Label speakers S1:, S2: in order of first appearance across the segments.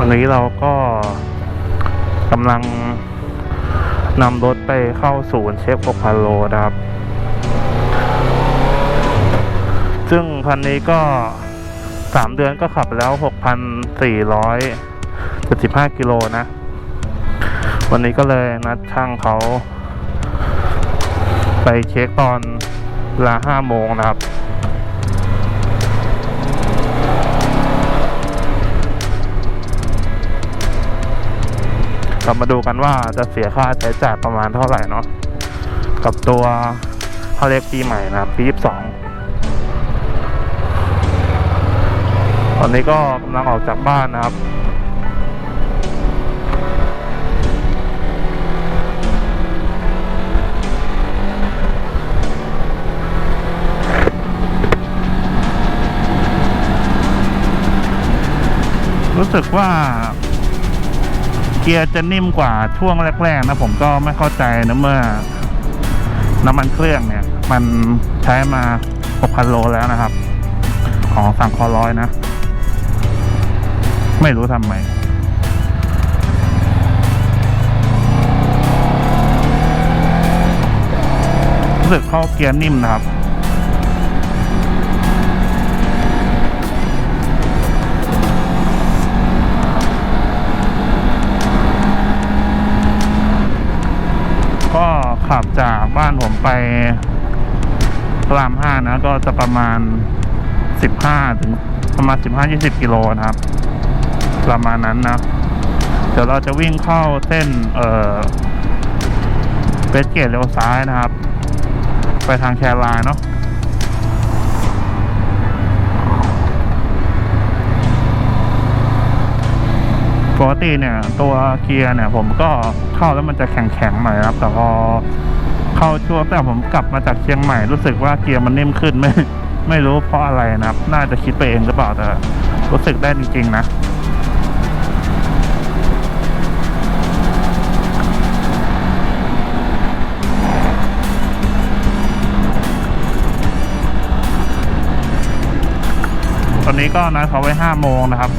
S1: วันนี้เราก็กำลังนำรถไปเข้าศูนย์เช็ค6,000โลนะครับ ซึ่งคันนี้ก็ 3 เดือนก็ขับแล้ว 6,475กิโลนะ วันนี้ก็เลยนัดช่างเขา ไปเช็คตอนเวลา5โมงนะครับ เรามาดูกันว่าจะเสียค่าใช้จ่ายประมาณเท่าไหร่เนาะกับตัวเขาเรียกปีใหม่นะปีสองตอนนี้ก็กำลังออกจากบ้านนะครับรู้สึกว่า กียร์จะนิ่มกว่าช่วงแรก ๆ นะผมก็ไม่เข้าใจนะเมื่อ น้ำมันเครื่องเนี่ย มันใช้มา 6,000 โลแล้วนะครับ ของสั่งคอร้อยนะ ไม่รู้ทำไมรู้สึกเข้าเกียร์นิ่มนะครับ ไปพระรามห้านะ ก็จะประมาณสิบห้าถึงประมาณสิบห้ายี่สิบกิโลนะครับ ประมาณนั้นนะ เดี๋ยวเราจะวิ่งเข้าเส้น เอ่อเวสเกตเลี้ยวซ้ายนะครับ ไปทางแครายเนาะปกติเนี่ย ตัวเกียร์เนี่ย ผมก็เข้าแล้วมันจะแข็งๆหน่อยครับ แต่พอ เข้าช่วงแต่ผมกลับมาจากเชียงใหม่รู้สึกว่าเกียร์มันนิ่มขึ้นไม่ไม่รู้เพราะอะไรนะครับ น่าจะคิดไปเองหรือเปล่าแต่รู้สึกได้จริงๆนะตอนนี้ก็นัดเขาไว้ห้าโมงนะครับ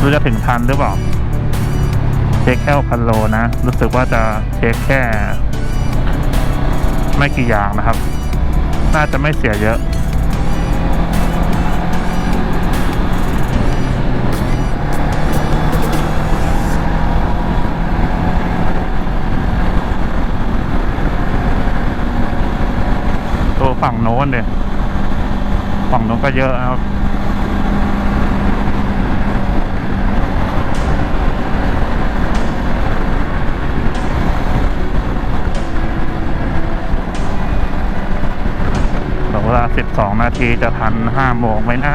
S1: รู้จะถึงทันหรือเปล่า เช็คแค่พันโลนะ รู้สึกว่าจะเช็คแค่ ไม่กี่อย่างนะครับ น่าจะไม่เสียเยอะ ตัวฝั่งโน้นเนี่ยฝั่งโน้นก็เยอะนะครับ บอกว่าสิบสองนาทีจะทันห้าโมงไหมนะ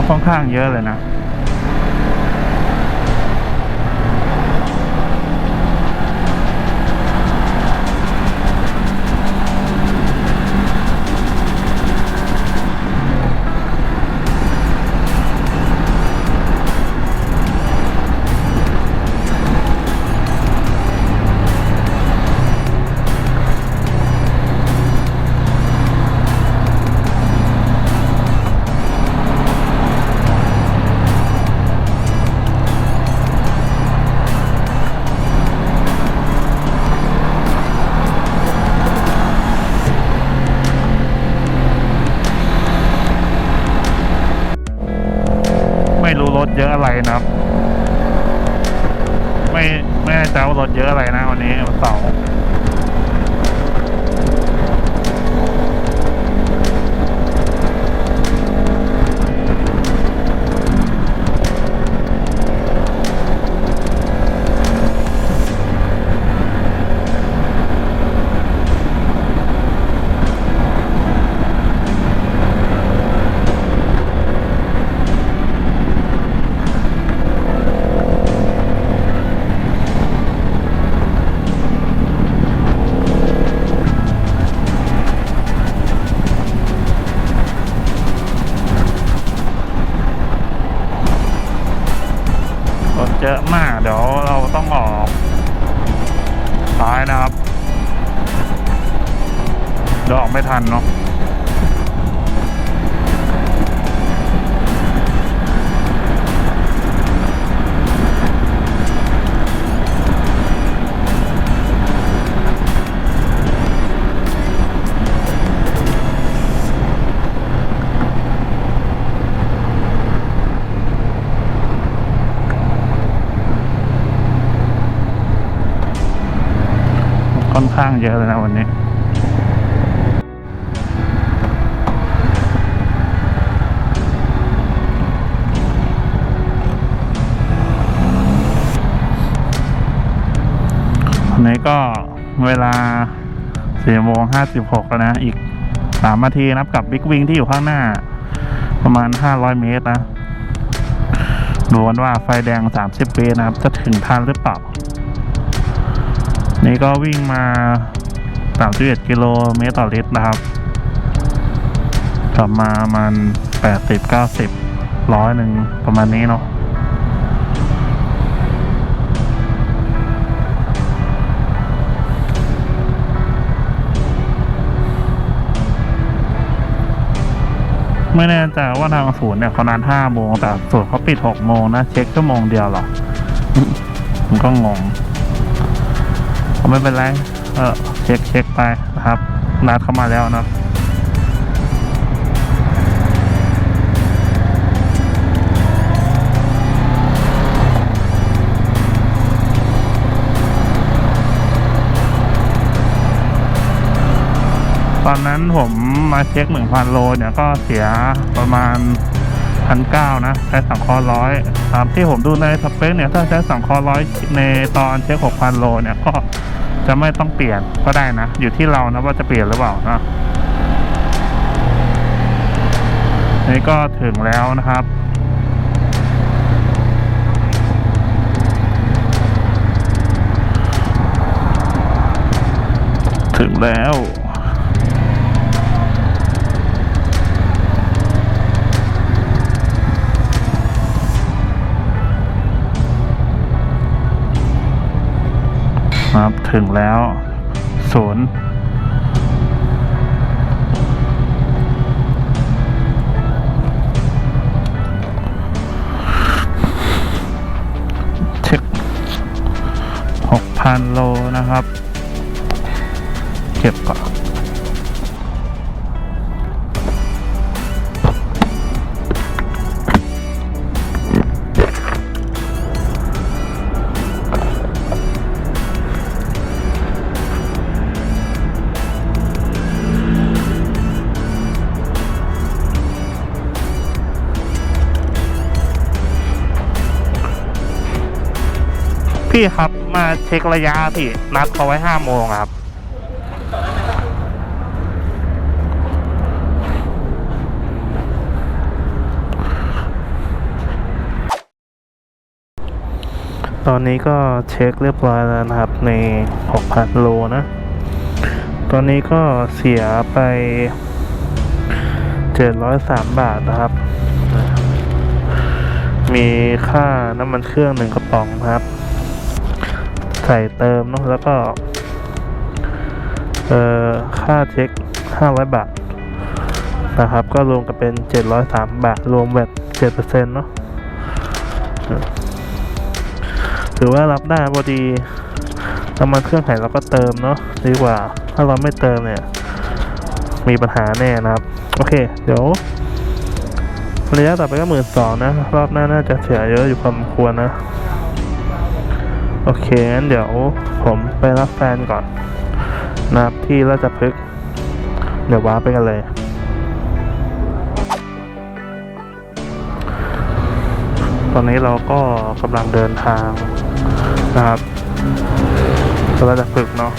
S1: ก็ค่อนข้างเยอะเลยนะ นะครับดอกไม่ทันเนาะ ค่อนข้างเยอะเลยนะวันนี้วันนี้ก็เวลาสี่โมงห้าสิบหกแล้วนะ อีกสามนาทีนับกับบิ๊กวิงที่อยู่ข้างหน้า ประมาณห้าร้อยเมตรนะดูกันว่าไฟแดงสามสิบเมตรนะครับ จะถึงทันหรือเปล่า นี่ก็วิ่งมา31กิโลเมตรต่อลิตรนะครับขับมาประมัน80 90ร้อยหนึ่งประมาณนี้เนาะไม่แน่ใจว่าทางศูนย์เนี่ยเขานัด5โมงแต่ศูนย์เขาปิด6โมงนะ เช็คชั่วโมงเดียวหรอผมก็งง ไม่เป็นไร เออเช็คเช็คไปนะครับ นัดเข้ามาแล้วนะตอนนั้นผมมาเช็คหนึ่งพันโลเนี่ยก็เสียประมาณพันเก้านะ ใช้สังเคราะห์ร้อยตามที่ผมดูในสเปคเนี่ย ถ้าใช้สังเคราะห์ร้อยในตอนเช็คหกพันโลเนี่ยก็ จะไม่ต้องเปลี่ยนก็ได้นะ อยู่ที่เรานะว่าจะเปลี่ยนหรือเปล่านะนี่ก็ถึงแล้วนะครับถึงแล้ว ครับถึงแล้วศูนย์เช็คหกพันโลนะครับ เก็บก่อน พี่ครับมาเช็คระยะพี่นัดเขาไว้ห้าโมงครับ ตอนนี้ก็เช็คเรียบร้อยแล้วนะครับใน 6,000 โลนะ ตอนนี้ก็เสียไป 703 บาทนะครับมีค่าน้ำมันเครื่องหนึ่งกระป๋องครับ ส่เติมเนอะแล้วก็เอ่อค่าเช็ค 500 บาทนะครับ ก็รวมกันเป็น 703 บาท รวมแบบ7%เนาะถือว่ารับได้พอดีน้ำมันเครื่องไหนเราก็เติมเนาะดีกว่า ถ้าเราไม่เติมเนี่ย มีปัญหาแน่นะครับ โอเค เดี๋ยวระยะต่อไปก็หมื่นสองนะ รอบหน้าน่าจะเสียเยอะอยู่พอสมควรนะ โอเคงั้นเดี๋ยวผมไปรับแฟนก่อนนะครับที่ราชพฤกษ์เดี๋ยวว้าร์ไปกันเลย ตอนนี้เราก็กำลังเดินทางนะครับราจะฝึกเนาะ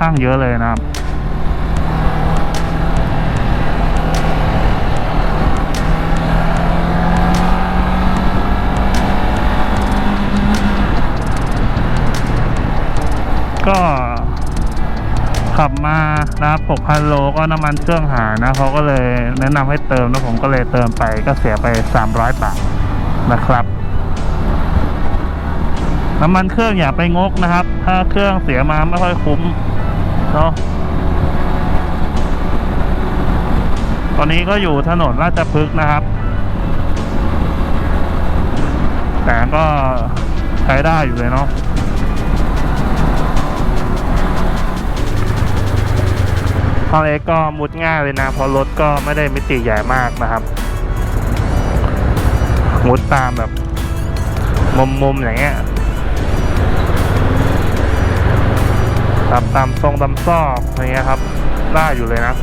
S1: ข้างเยอะเลยนะครับก็ขับมานะครับ6,000 โลก็น้ำมันเครื่องหายนะเขาก็เลยแนะนำให้เติมแล้วผมก็เลยเติมไปก็เสียไป 300 บาทนะครับ น้ำมันเครื่องอย่าไปงกนะครับ ถ้าเครื่องเสียมาไม่ค่อยคุ้ม เนาะตอนนี้ก็อยู่ถนนราชพฤกษ์นะครับ แต่ก็ใช้ได้อยู่เลยเนาะทางเล็กก็มุดง่ายเลยนะ เพราะรถก็ไม่ได้มิติใหญ่มากนะครับ มุดตามแบบมุมๆอย่างเงี้ย ตามตามทรงตามซอกอะไรเงี้ยครับได้อยู่เลยนะ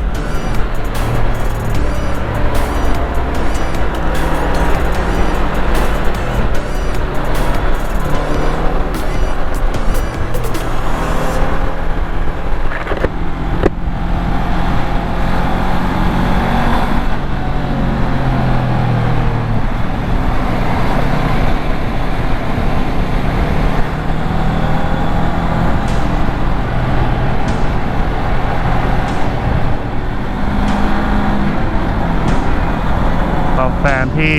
S1: ที่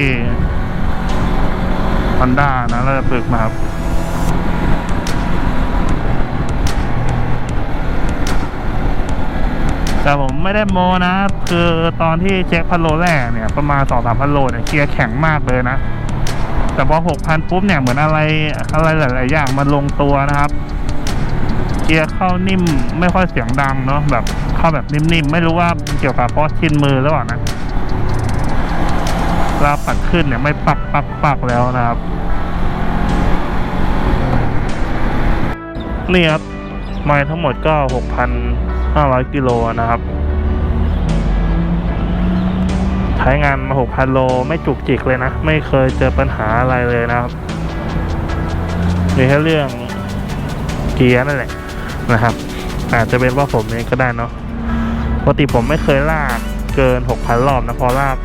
S1: ฮอนด้านะเราจะฝึกมาครับแต่ผมไม่ได้โมนะ คือตอนที่เช็คพันโลแรกเนี่ย ประมาณสองสามพันโลเนี่ยเกียร์แข็งมากเลยนะ แต่พอหกพันปุ๊บเนี่ยเหมือนอะไรอะไรหลาย ๆ อย่างมันลงตัวนะครับ เกียร์เข้านิ่มไม่ค่อยเสียงดังเนาะแบบเข้าแบบนิ่ม ๆ ไม่รู้ว่าเกี่ยวกับเพราะชินมือหรือเปล่านะ ลาปัดขึ้นเนี่ยไม่ปักปักปักแล้วนะครับ นี่ครับไมล์ทั้งหมดก็ 6,500 กิโลนะครับใช้งานมา 6,000 โลไม่จุกจิกเลยนะ ไม่เคยเจอปัญหาอะไรเลยนะครับ มีแค่เรื่องเกียร์นั่นแหละนะครับ อาจจะเป็นว่าผมเองก็ได้เนาะปกติผมไม่เคยลากเกิน 6,000 รอบนะ พอลาก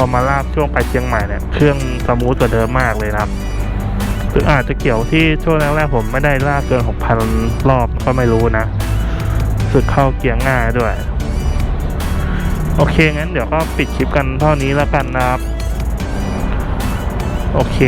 S1: อมาลากช่วงไปเชียงใหม่เนี่ยเครื่องสมูทกว่าเดิมมากเลยนะครับหรืออาจจะเกี่ยวที่ช่วงแรกๆผมไม่ได้ลากเกิน6,000รอบก็ไม่รู้นะสึกเข้าเกียร์ง่ายด้วย โอเคงั้นเดี๋ยวก็ปิดคลิปกันเท่านี้แล้วกันนะครับ โอเค